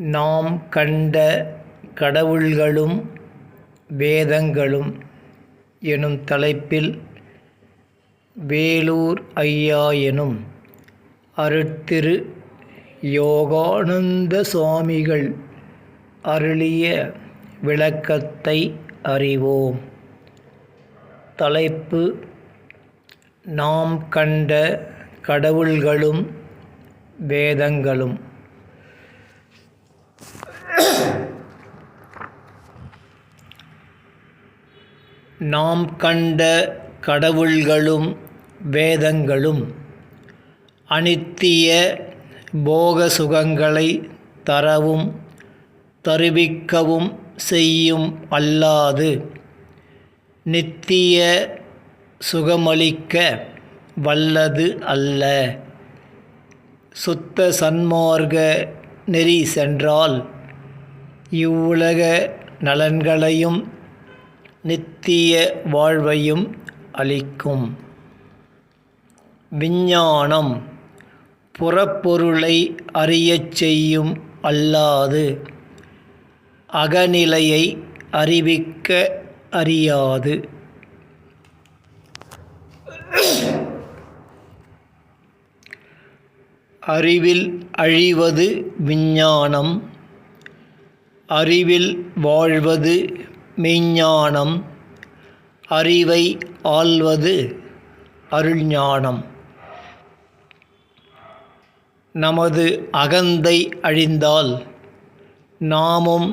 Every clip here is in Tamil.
நாம் கண்ட கடவுள்களும் வேதங்களும் எனும் தலைப்பில் வேலூர் ஐயா எனும் அருட்திரு யோகானந்த சுவாமிகள் அருளிய விளக்கத்தை அறிவோம். தலைப்பு நாம் கண்ட கடவுள்களும் வேதங்களும். நாம் கண்ட கடவுள்களும் வேதங்களும் அனித்திய போக சுகங்களை தரவும் தருவிக்கவும் செய்யும் அல்லாது நித்திய சுகமளிக்க வல்லது அல்ல. சுத்த சன்மார்க நெறி சென்றால் இவ்வுலக நலன்களையும் நித்திய வாழ்வையும் அளிக்கும். விஞ்ஞானம் புறப்பொருளை அறியச் செய்யும் அல்லாது அகநிலையை அறிவிக்க அறியாது. அறிவில் அழிவது விஞ்ஞானம் அறிவில் வாழ்வது மெய்ஞானம் அறிவை ஆள்வது அருள்ஞானம். நமது அகந்தை அழிந்தால் நாமும்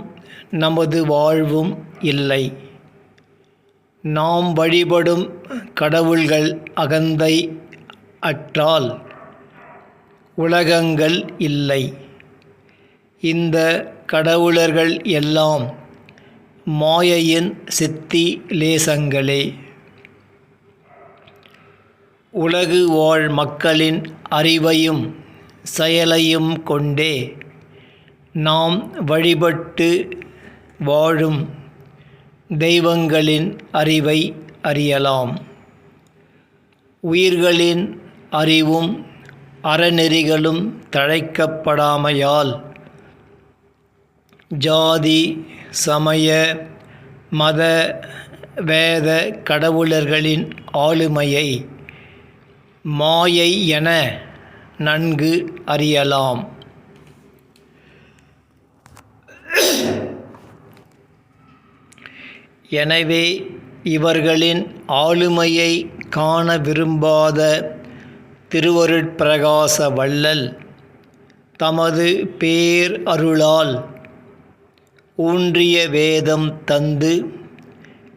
நமது வாழ்வும் இல்லை. நாம் வழிபடும் கடவுள்கள் அகந்தை அற்றால் உலகங்கள் இல்லை. இந்த கடவுளர்கள் எல்லாம் மாயையின் சித்தி லேசங்களே. உலகு வாழ் மக்களின் அறிவையும் செயலையும் கொண்டே நாம் வழிபட்டு வாழும் தெய்வங்களின் அறிவை அறியலாம். உயிர்களின் அறிவும் அறநெறிகளும் தழைக்கப்படாமையால் ஜாதி சமய மத வேத கடவுளர்களின் ஆளுமையை மாயை என நன்கு அறியலாம். எனவே இவர்களின் ஆளுமையை காண விரும்பாத திருவருட்பிரகாச வள்ளல் தமது பேர் அருளால் ஊன்றிய வேதம் தந்து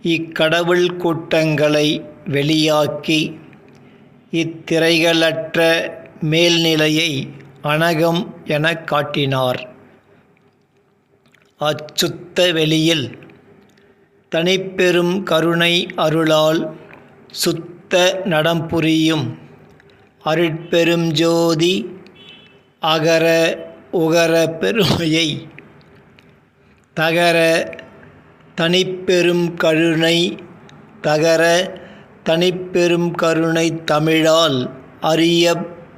இக்கடவுள் கூட்டங்களை வெளியாக்கி இத்திரைகளற்ற மேல்நிலையை அனகம் எனக் காட்டினார். அச்சுத்த வெளியில் தனிப்பெரும் கருணை அருளால் சுத்த நடம்புரியும் அருட்பெரும் ஜோதி அகர உகர பெருமையை தகர தனிப்பெரும் கருணை தகர தனிப்பெரும் கருணை தமிழால் அறிய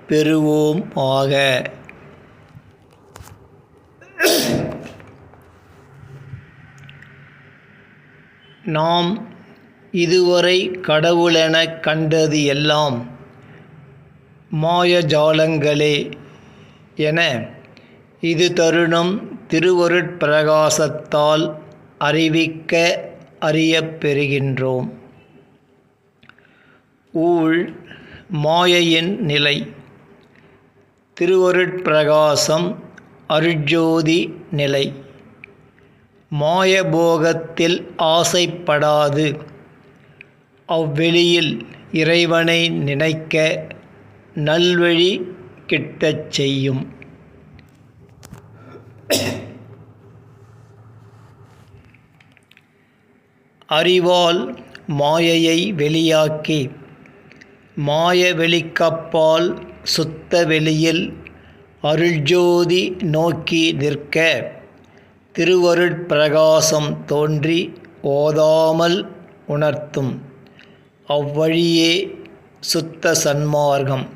பெறுவோம் ஆக நாம் இதுவரை கடவுளென கண்டது எல்லாம் மாயஜாலங்களே என இது தருணம் திருவருட்பிரகாசத்தால் அறிவிக்க அறியப் பெறுகின்றோம் ஊழ் மாயையின் நிலை. திருவருட்பிரகாசம் அருஜோதி நிலை. மாயபோகத்தில் ஆசைப்படாது. அவ்வெளியில் இறைவனை நினைக்க நல்வழி கிட்டச் செய்யும். அறிவால் மாயையை வெளியாக்கி மாய வெளிக்கப்பால் சுத்த வெளியில் அருள்ஜோதி நோக்கி நிற்க திருவருட்பிரகாசம் தோன்றி ஓதாமல் உணர்த்தும். அவ்வழியே சுத்த சன்மார்க்கம்.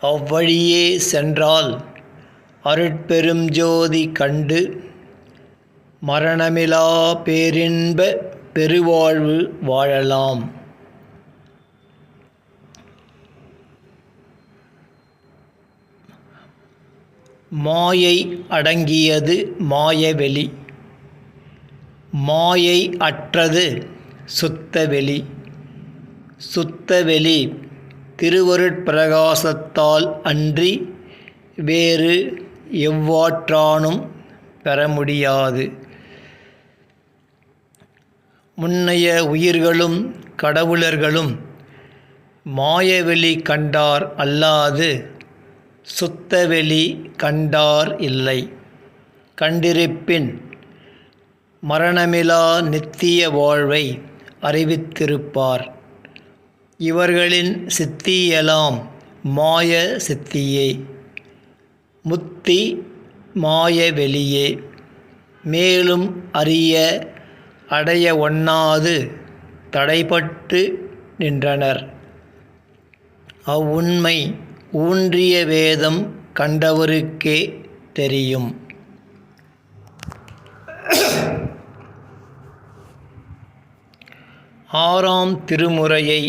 அவ்வழியே சென்றால் அருட்பெரும் ஜோதி கண்டு மரணமிலா பேரின்ப பெருவாழ்வு வாழலாம். மாயை அடங்கியது மாயவெளி. மாயை அற்றது சுத்தவெளி. சுத்தவெளி திருவருட்பிரகாசத்தால் அன்றி வேறு எவ்வாற்றானும் பெற முடியாது. முன்னைய உயிர்களும் கடவுளர்களும் மாயவெளி கண்டார் அல்லாது சுத்தவெளி கண்டார் இல்லை. கண்டிருப்பின் மரணமிலா நித்திய வாழ்வை அறிவித்திருப்பார். இவர்களின் சித்தியெல்லாம் மாய சித்தியே. முத்தி மாய வெளியே. மேலும் அறிய அடைய ஒண்ணாது தடைப்பட்டு நின்றனர். அவ்வுண்மை ஊன்றிய வேதம் கண்டவருக்கே தெரியும். ஆறாம் திருமுறையை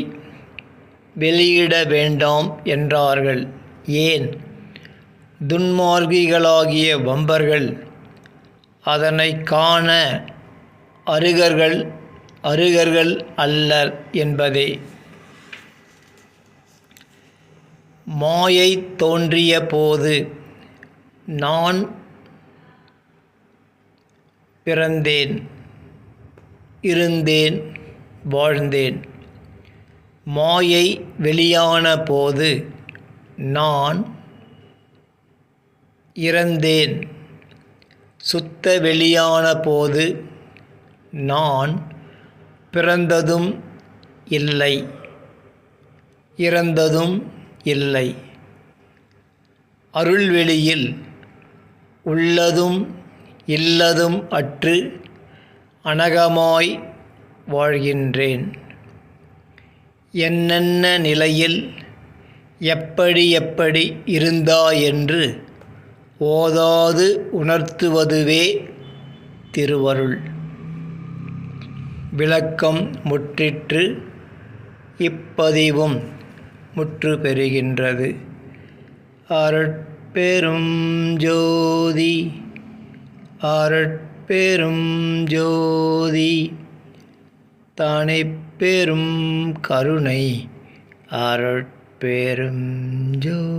வெளியிட வேண்டாம் என்றார்கள். ஏன்? துன்மார்கிகளாகிய வம்பர்கள். அதனை காண அருகர்கள் அருகர்கள் அல்லர் என்பதே. மாயை தோன்றிய போது நான் பிறந்தேன் இருந்தேன் வாழ்ந்தேன். மாயை வெளியான போது நான் இறந்தேன். சுத்த வெளியான போது நான் பிறந்ததும் இல்லை. இறந்ததும் இல்லை. அருள்வெளியில் உள்ளதும் இல்லதும் அற்று அனகமாய் வாழ்கின்றேன். என்னென்ன நிலையில் எப்படி எப்படி இருந்தாயென்று ஓதாது உணர்த்துவதுவே திருவருள். விளக்கம் முற்றிற்று இப்பதிவும் முற்று பெறுகின்றது. அருட்பெரும் ஜோதி அருட்பெரும் ஜோதி தானே பெரும் கருணை அருட்பெரும் ஜோ